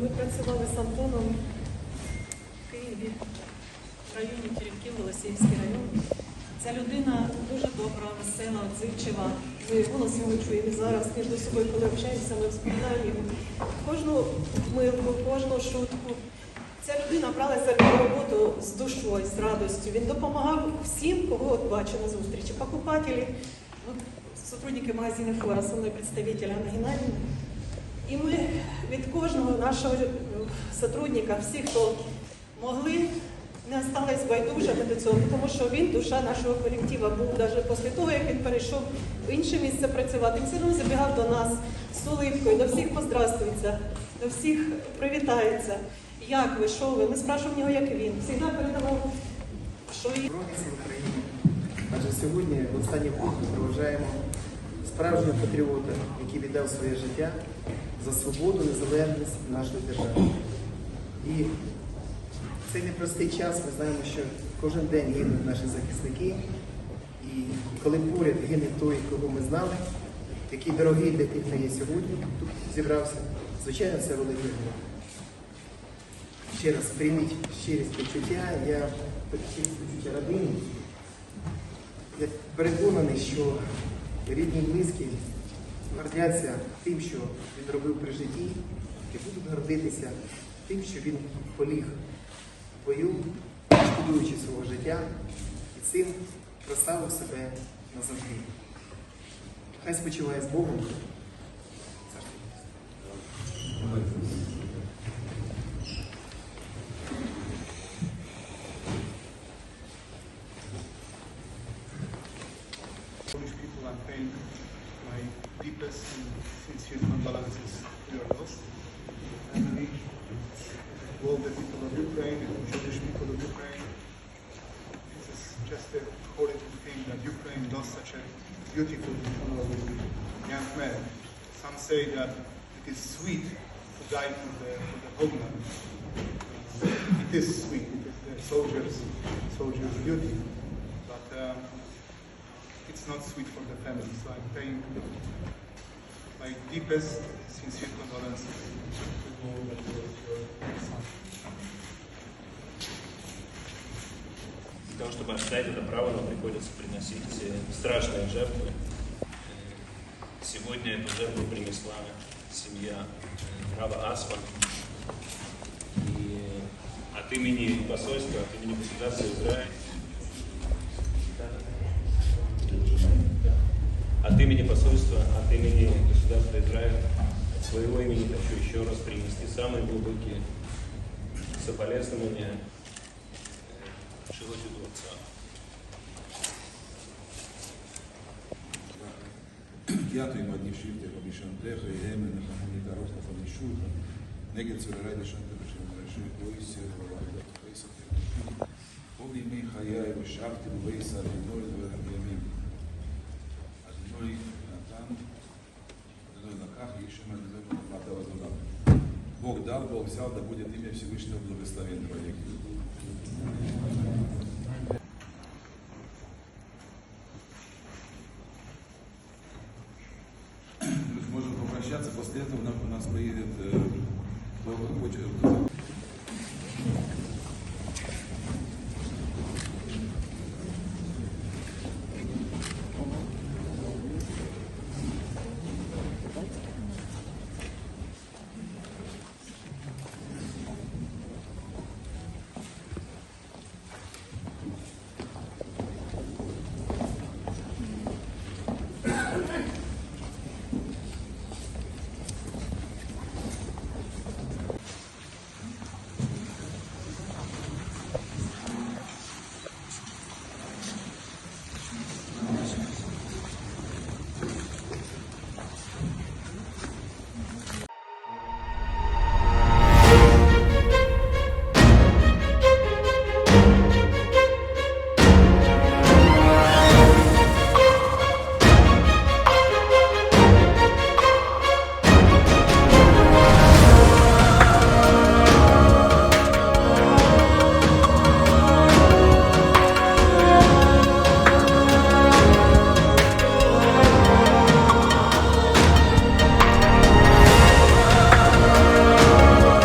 ми працювали з Антоном в Києві, в районі Теремків, Голосіївський район. Ця людина дуже добра, весела, отзивчива. Ми голос його чуємо зараз між собою, коли общаємося, ми вспоминаємо. Кожну милку, кожну шутку. Ця людина бралася за роботу з душою, з радістю. Він допомагав всім, кого от бачу на зустрічі. Покупателі, от, сотрудники магазину Флора, со мною представитель Анна Геннадійовна. І ми від кожного нашого е, сотрудника, всіх, хто могли, не остались байдужими до цього, тому що він душа нашого колектива був навіть після того, як він перейшов в інше місце працювати. Він все одно забігав до нас з улипкою, до всіх поздравствується, до всіх привітається. Як ви, що ви? Ми спрашуємо нього, як він. Всегда передавав, що він. Адже сьогодні, в останній пункт, ми проважаємо справжнього патріота, який віддав своє життя за свободу, незалежність нашої держави. І в цей непростий час ми знаємо, що кожен день гинуть наші захисники. І коли поряд гине той, кого ми знали, який дорогий для тих, хто є сьогодні, тут зібрався, звичайно, це великий горе. Ще раз прийміть щирість почуття. Я почуття родини. Я переконаний, що рідні близькі гордяться тим, що він робив при житті, і будуть гордитися тим, що він поліг бою, шкодуючи свого життя, і цим прославив себе назавжди. Хай спочиває з Богом. Polish people are paying my deepest and sincere condolences all the people of Ukraine and Jewish people of Ukraine. This is just a horrible thing that Ukraine lost such a beautiful, honorable young man. Some say that it is sweet to die for the, for the homeland. It is sweet, it is the soldiers, soldiers' duty. But um, it's not sweet for the family. So I'm paying my deepest, sincere condolences to all того, чтобы отстоять это право, нам приходится приносить э, страшные жертвы. Э, Сегодня эту жертву принесла семья э, Рава Асфа. И от имени посольства, от имени государства Израиль, от имени посольства, от имени государства Израиль, от своего имени хочу еще раз принести самые глубокие соболезнования Шилотю дворца. Chiato in Madnishivte, Rabishantecha, Yemen, Hamanita, Rosta, Famishuta, נגד צוררי דשנטה בשם ראשי פויסר ובעדת פייסר תלמידים. ובימי חיי ושבתי ובייסר לנוי ולרגלמים. אדוני נתן, Адоной לקח, Ешем Адоной Махмата Вазулам. Бог дал, Бог взял, да будет имя Всевышнего благословен вовеки. Мы можем попрощаться, после этого нам- у нас приедет э, кто хочет-